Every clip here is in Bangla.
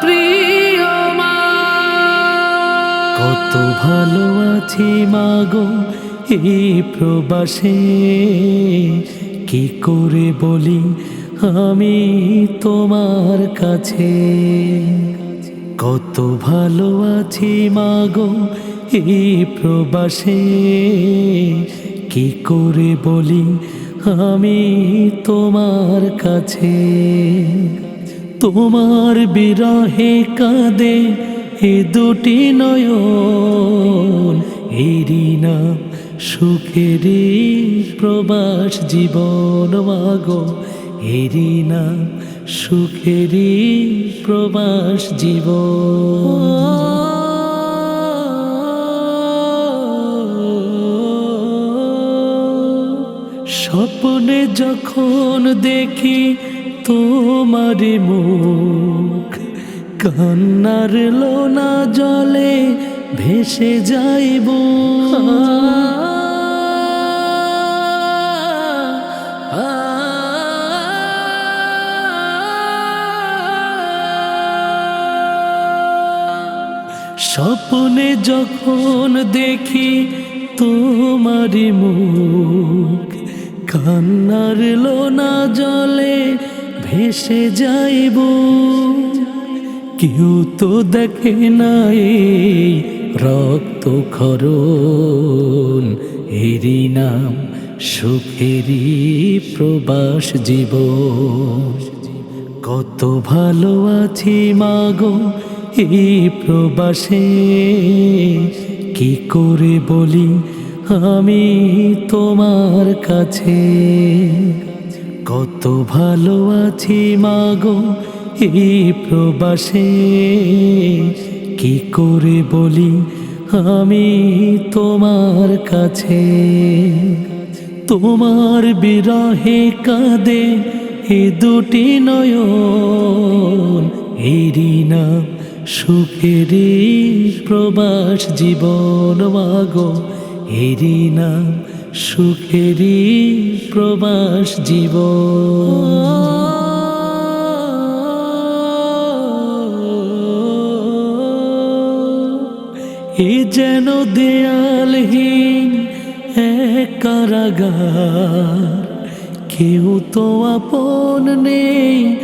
প্রিয় কত ভালো আছি মাগো এই প্রবাসে। কি করে বলি আমি তোমার কাছে? কত ভালো আছি মাগো এই প্রবাসে। কি করে বলি আমি তোমার কাছে? তোমার বিরহে কাঁদে এ দুটি নয়ন এরি না সুখেরই প্রবাস জীবন মাগো এরি না সুখেরই প্রবাস জীবন। স্বপ্নে যখন দেখি তোমার মুখ, কান্নার লোনা জলে ভেসে যাইব স্বপ্নে যখন দেখি তোমার মুখ কান্নার লোনা জলে ভেসে যাইব। কেউ তো দেখে নাই রক্ত খরণ। এরই নাম সুখেরই প্রবাস জীব কত ভালো আছি মাগো এই প্রবাসে। কি করে বলি আমি তোমার কাছে কত ভালো আছি মাগো এই প্রবাসে। কি করে বলি আমি তোমার কাছে? তোমার বিরহে কাঁদে এ দুটি নয়ন এরি না সুখেরই প্রবাস জীবন মাগো। এরি না সুখেরই প্রবাস জীবন। এ যেন দেয়ালহীন এক কারাগার। কেউ তো আপন নেই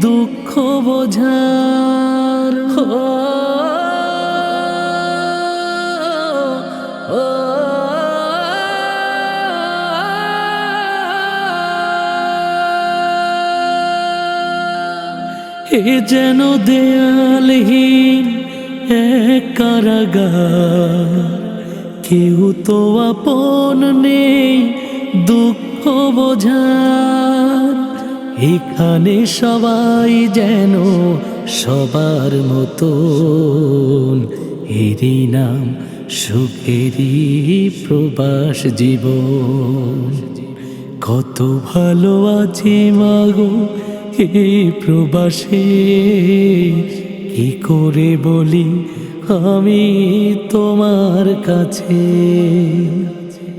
দুঃখ বোঝার। এ যেন দেয়ালহীন এক কারাগার। কেউ তো আপন নেই দুঃখ বোঝার। এখানে সবাই যেন সবার মতন। এরই নাম সুখেরই প্রবাস জীবন। কত ভালো আছি মাগো এই প্রবাসে, কি করে বলি আমি তোমার কাছে?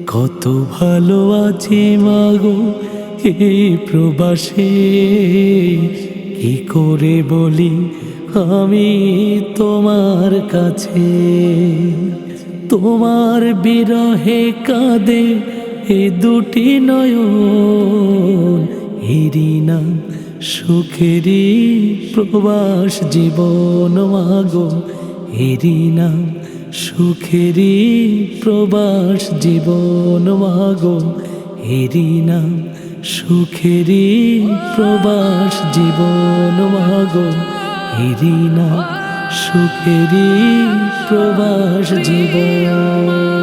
কত ভালো আছি মাগো এই প্রবাসে, কি করে বলি আমি তোমার কাছে? তোমার বিরহে কাঁদে এ দুটি নয়ন এরি না সুখেরই প্রবাস জীবন মাগো এরি না সুখেরই প্রবাস জীবন মাগো এরি না সুখেরই প্রবাস জীবন মাগো এরি না সুখেরই প্রবাস জীবন